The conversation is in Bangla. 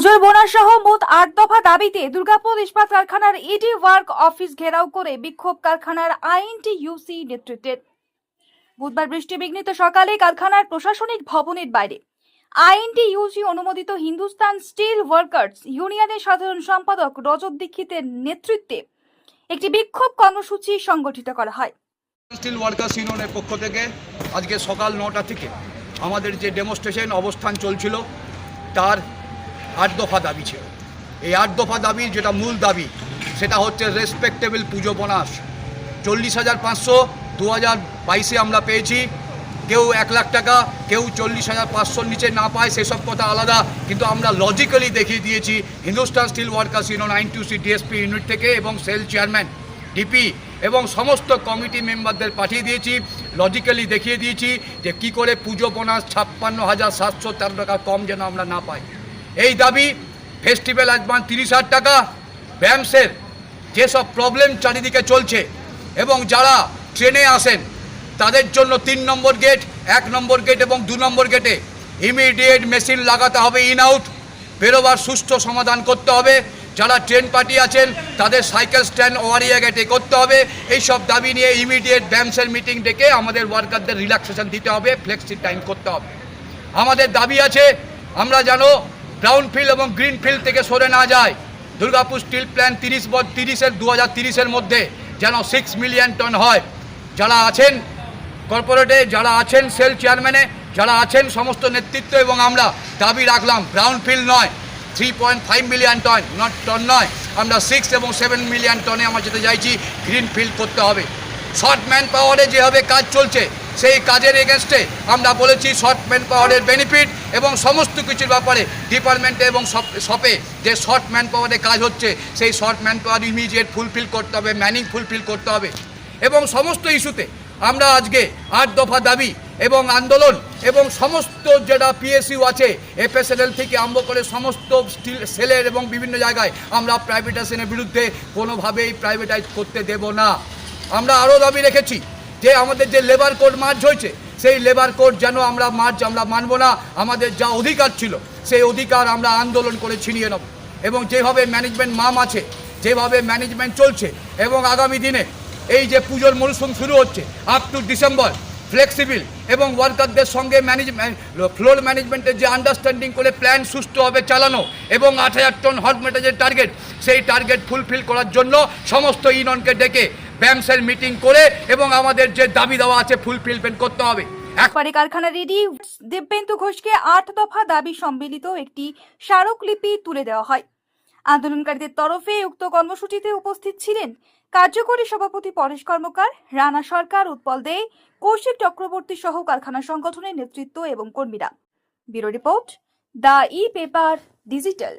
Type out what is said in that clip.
পুজোর বোনাস সহ মোট আট দফা দাবিতে দুর্গাপুর ইস্পাত কারখানার ইডি ওয়ার্ক অফিস ঘেরাও করে বিক্ষোভ কারখানার আইএনটি ইউসি নেতৃত্বের। বুধবার বৃষ্টি বিঘ্নিত সকালে কারখানার প্রশাসনিক ভবনের বাইরে। আইএনটি ইউসি অনুমোদিত হিন্দুস্তান স্টিল ওয়ার্কার্স ইউনিয়নের সাধারণ সম্পাদক রজত দীক্ষিতের নেতৃত্বে একটি বিক্ষোভ কর্মসূচি সংগঠিত করা হয়। স্টিল ওয়ার্কার্স ইউনিয়নের পক্ষ থেকে আজকে সকাল নটা থেকে আমাদের যে ডেমনস্ট্রেশন অবস্থান চলছিল, তার আট দফা দাবি ছিল। এই আট দফা দাবির যেটা মূল দাবি, সেটা হচ্ছে রেসপেক্টেবল পুজো বোনাস। চল্লিশ হাজার পাঁচশো দু হাজার বাইশে আমরা পেয়েছি। কেউ এক লাখ টাকা, কেউ চল্লিশ হাজার পাঁচশোর নিচে না পায়, সেসব কথা আলাদা। কিন্তু আমরা লজিক্যালি দেখিয়ে দিয়েছি, Hindustan steel workers union nine two C DSP unit থেকে এবং সেল চেয়ারম্যান ডিপি এবং সমস্ত কমিটি মেম্বারদের পাঠিয়ে দিয়েছি। লজিক্যালি দেখিয়ে দিয়েছি যে কি করে পুজো বোনাস ছাপ্পান্ন হাজার সাতশো তেরো টাকা কম যেন আমরা না পাই। এই দাবি ফেস্টিভ্যাল অ্যাডভান্স তিরিশ হাজার টাকা। ব্যায়ামসের যেসব প্রবলেম চারিদিকে চলছে এবং যারা ট্রেনে আসেন, তাদের জন্য তিন নম্বর গেট এক নম্বর গেট এবং দু নম্বর গেটে ইমিডিয়েট মেশিন লাগাতে হবে ইন আউট বেরোবার সুষ্ঠু সমাধান করতে হবে। যারা ট্রেন পার্টি আছেন, তাদের সাইকেল স্ট্যান্ড ওয়ারিয়া গেটে করতে হবে। এই সব দাবি নিয়ে ইমিডিয়েট ব্যামসের মিটিং ডেকে আমাদের ওয়ার্কারদের রিল্যাক্সেশন দিতে হবে ফ্লেক্সি টাইম করতে হবে। আমাদের দাবি আছে, আমরা যেন ব্রাউন ফিল্ড এবং গ্রিন ফিল্ড থেকে সরে না যায়। দুর্গাপুর স্টিল প্ল্যান্ট তিরিশ তিরিশের দু হাজার তিরিশের মধ্যে যেন সিক্স মিলিয়ন টন হয়। যারা আছেন কর্পোরেটে যারা আছেন সেল চেয়ারম্যানে যারা আছেন সমস্ত নেতৃত্ব এবং আমরা দাবি রাখলাম ব্রাউন ফিল্ড নয় three point five million ton not ton নয়। আমরা সিক্স এবং সেভেন মিলিয়ন টনে আমরা যেতে চাইছি গ্রিন ফিল্ড করতে হবে। শর্ট ম্যান পাওয়ারে যেভাবে কাজ চলছে, সেই কাজের এগেনস্টে আমরা বলেছি শর্ট ম্যান পাওয়ারের বেনিফিট এবং সমস্ত কিছুর ব্যাপারে ডিপার্টমেন্টে এবং শপে যে শর্ট ম্যান পাওয়ারে কাজ হচ্ছে, সেই short man power immediate fulfil করতে হবে, ম্যানিং ফুলফিল করতে হবে। এবং সমস্ত ইস্যুতে আমরা আজকে আট দফা দাবি এবং আন্দোলন এবং সমস্ত যেটা পিএসইউ আছে এফএসএলএল থেকে আরম্ভ করে সমস্ত স্টিল সেলের এবং বিভিন্ন জায়গায় আমরা প্রাইভেটাইজেশনের বিরুদ্ধে কোনোভাবেই প্রাইভেটাইজ করতে দেব না। আমরা আরও দাবি রেখেছি যে আমাদের যে লেবার কোড মার্চ হয়েছে সেই লেবার কোড যেন আমরা মার্চ আমরা মানব না, আমাদের যা অধিকার ছিল, সেই অধিকার আমরা আন্দোলন করে ছিনিয়ে নেব। এবং যেভাবে ম্যানেজমেন্ট মাম আছে, যেভাবে ম্যানেজমেন্ট চলছে, এবং আগামী দিনে এই যে পুজোর মরশুম শুরু হচ্ছে আপ টু ডিসেম্বর ফ্লেক্সিবল এবং ওয়ার্কারদের সঙ্গে ম্যানেজমেন্ট ফ্লোর ম্যানেজমেন্টের যে আন্ডারস্ট্যান্ডিং করে প্ল্যান সুষ্ঠুভাবে চালানো এবং আট হাজার টন হট মেটাজের টার্গেট সেই টার্গেট ফুলফিল করার জন্য সমস্ত ইউনিয়নকে ডেকে ব্যামসের মিটিং করে এবং আমাদের যে দাবি দেওয়া আছে ফুলফিলমেন্ট করতে হবে। এক একবারে কারখানার রেডি। দিব্যেন্দু ঘোষকে আট দফা দাবি সম্মিলিত একটি স্মারকলিপি তুলে দেওয়া হয়। আন্দোলনকারীদের তরফে উক্ত কর্মসূচিতে উপস্থিত ছিলেন কার্যকরী সভাপতি পরেশ কর্মকার, রানা সরকার, উৎপল দে, কৌশিক চক্রবর্তী সহ কারখানা সংগঠনের নেতৃত্ব এবং কর্মীরা। Bureau report, the E paper digital.